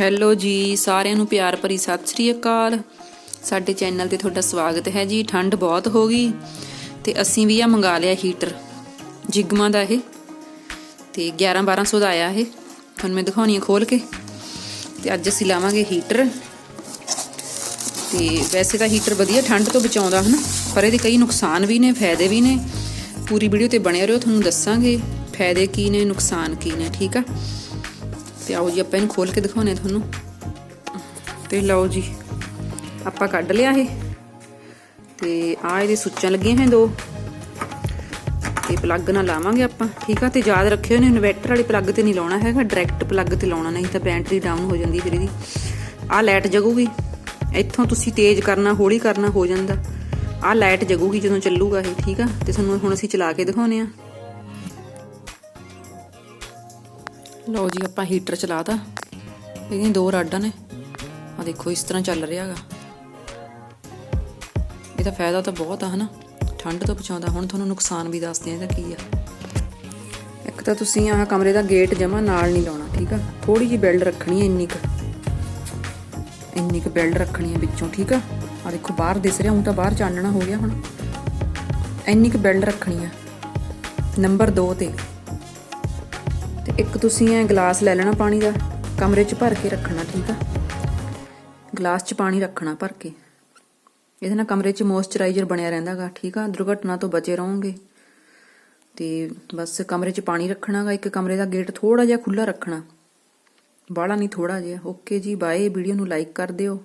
Hello ਜੀ, ਸਾਰਿਆਂ ਨੂੰ ਪਿਆਰ ਭਰੀ ਸਤਿ ਸ੍ਰੀ ਅਕਾਲ। ਸਾਡੇ ਚੈਨਲ ਤੇ ਤੁਹਾਡਾ ਸਵਾਗਤ ਹੈ ਜੀ। ਠੰਡ ਬਹੁਤ ਹੋ ਗਈ ਤੇ ਅਸੀਂ ਵੀ ਆ ਮੰਗਾ ਲਿਆ ਹੀਟਰ ਜਿਗਮਾ ਦਾ ਇਹ। ਤੇ 11 1200 ਦਾ ਆਇਆ ਇਹ। ਤੁਹਾਨੂੰ ਮੈਂ ਦਿਖਾਉਣੀ ਆ ਖੋਲ ਕੇ। ਤੇ ਅੱਜ ਅਸੀਂ ਲਾਵਾਂਗੇ ਹੀਟਰ ਤੇ ਵੈਸੇ ਤਾਂ ਹੀਟਰ ਵਧੀਆ ਠੰਡ ਤੋਂ ਬਚਾਉਂਦਾ, ਹਨਾ? ਪਰ ਇਹਦੇ ਕਈ ਨੁਕਸਾਨ ਵੀ ਨੇ, ਫਾਇਦੇ ਵੀ ਨੇ। ਪੂਰੀ ਵੀਡੀਓ ਤੇ ਬਣੇ ਰਹੋ, ਤੁਹਾਨੂੰ ਦੱਸਾਂਗੇ। ਫਾਇਦੇ ਕੀ ਨੇ, ਨੁਕਸਾਨ ਕੀ ਨੇ, ਠੀਕ ਆ? ਤੇ ਆਓ ਜੀ, ਆਪਾਂ ਇਹਨੂੰ ਖੋਲ ਕੇ ਦਿਖਾਉਣੇ ਆ ਤੁਹਾਨੂੰ। ਤੇ ਲਓ ਜੀ, ਆਪਾਂ ਕੱਢ ਲਿਆ ਇਹ। ਤੇ ਆ ਇਹਦੇ ਸੁੱਚਾਂ ਲੱਗੀਆਂ ਹਨ ਦੋ। ਤੇ ਪਲੱਗ ਨਾਲ ਲਾਵਾਂਗੇ ਆਪਾਂ, ਠੀਕ ਆ? ਤੇ ਯਾਦ ਰੱਖਿਓ ਨੇ ਇਨਵਰਟਰ ਵਾਲੀ ਪਲੱਗ ਤੇ ਨਹੀਂ ਲਾਉਣਾ ਹੈਗਾ ਡਾਇਰੈਕਟ ਪਲੱਗ ਤੇ ਲਾਉਣਾ, ਨਹੀਂ ਤਾਂ ਬੈਟਰੀ ਡਾਊਨ ਹੋ ਜਾਂਦੀ ਫਿਰ ਇਹਦੀ। ਆ ਲਾਈਟ ਜਗੂਗੀ। ਇੱਥੋਂ ਤੁਸੀਂ ਤੇਜ਼ ਕਰਨਾ, ਹੌਲੀ ਕਰਨਾ ਹੋ ਜਾਂਦਾ। ਆ ਲਾਈਟ ਜਗੂਗੀ ਜਦੋਂ ਚੱਲੂਗਾ ਇਹ, ਠੀਕ ਆ? ਤੇ ਤੁਹਾਨੂੰ ਹੁਣ ਅਸੀਂ ਚਲਾ ਕੇ ਦਿਖਾਉਨੇ ਆ ਲਓ ਜੀ, ਆਪਾਂ ਹੀਟਰ ਚਲਾਤਾ। ਇਹਦੀਆਂ ਦੋ ਰਾਡਾਂ ਨੇ। ਆ ਦੇਖੋ, ਇਸ ਤਰ੍ਹਾਂ ਚੱਲ ਰਿਹਾ ਰਿਹਾਗਾ ਇਹਦਾ ਫਾਇਦਾ ਤਾਂ ਬਹੁਤ ਆ, ਹਨਾ? ਠੰਡ ਤੋਂ ਬਚਾਉਂਦਾ। ਹੁਣ ਤੁਹਾਨੂੰ ਨੁਕਸਾਨ ਵੀ ਦੱਸਦੇ ਆ ਇਹਦਾ ਕੀ ਆ। ਇੱਕ ਤਾਂ ਤੁਸੀਂ ਆਹ ਕਮਰੇ ਦਾ ਗੇਟ ਜਮਾ ਨਾਲ ਨਹੀਂ ਲਾਉਣਾ, ਠੀਕ ਆ? ਥੋੜੀ ਜਿਹੀ ਬਿਲਡ ਰੱਖਣੀ ਹੈ ਇੰਨੀ ਕੁ। ਇੰਨੀ ਕੁ ਬਿਲਡ ਰੱਖਣੀ ਹੈ ਵਿੱਚੋਂ, ਠੀਕ ਆ? ਆ ਦੇਖੋ, ਬਾਹਰ ਦਿਸ ਰਿਹਾ, ਹੁਣ ਤਾਂ ਬਾਹਰ ਚਾਨਣਾ ਹੋ ਗਿਆ ਹੁਣ। ਇੰਨੀ ਕੁ ਬਿਲਡ ਰੱਖਣੀ ਆ। ਨੰਬਰ 2 ਤੇ। ਇੱਕ ਤੁਸੀਂ ਇਹ ਗਲਾਸ ਲੈ ਲੈਣਾ ਪਾਣੀ ਦਾ, ਕਮਰੇ 'ਚ ਭਰ ਕੇ ਰੱਖਣਾ, ਠੀਕ ਆ? ਗਲਾਸ 'ਚ ਪਾਣੀ ਰੱਖਣਾ ਭਰ ਕੇ। ਇਹਦੇ ਨਾਲ ਕਮਰੇ 'ਚ ਮੋਇਸਚਰਾਈਜ਼ਰ ਬਣਿਆ ਰਹਿੰਦਾਗਾ, ਠੀਕ ਆ? ਦੁਰਘਟਨਾ ਤੋਂ ਬਚੇ ਰਹੋਗੇ। ਤੇ ਬਸ ਕਮਰੇ 'ਚ ਪਾਣੀ ਰੱਖਣਾਗਾ, ਇੱਕ ਕਮਰੇ ਦਾ ਗੇਟ ਥੋੜਾ ਜਿਹਾ ਖੁੱਲਾ ਰੱਖਣਾ। ਬਾਹਲਾ ਨਹੀਂ ਥੋੜਾ ਜਿਹਾ, ਓਕੇ ਜੀ, ਬਾਏ। ਵੀਡੀਓ ਨੂੰ ਲਾਈਕ ਕਰ ਦਿਓ।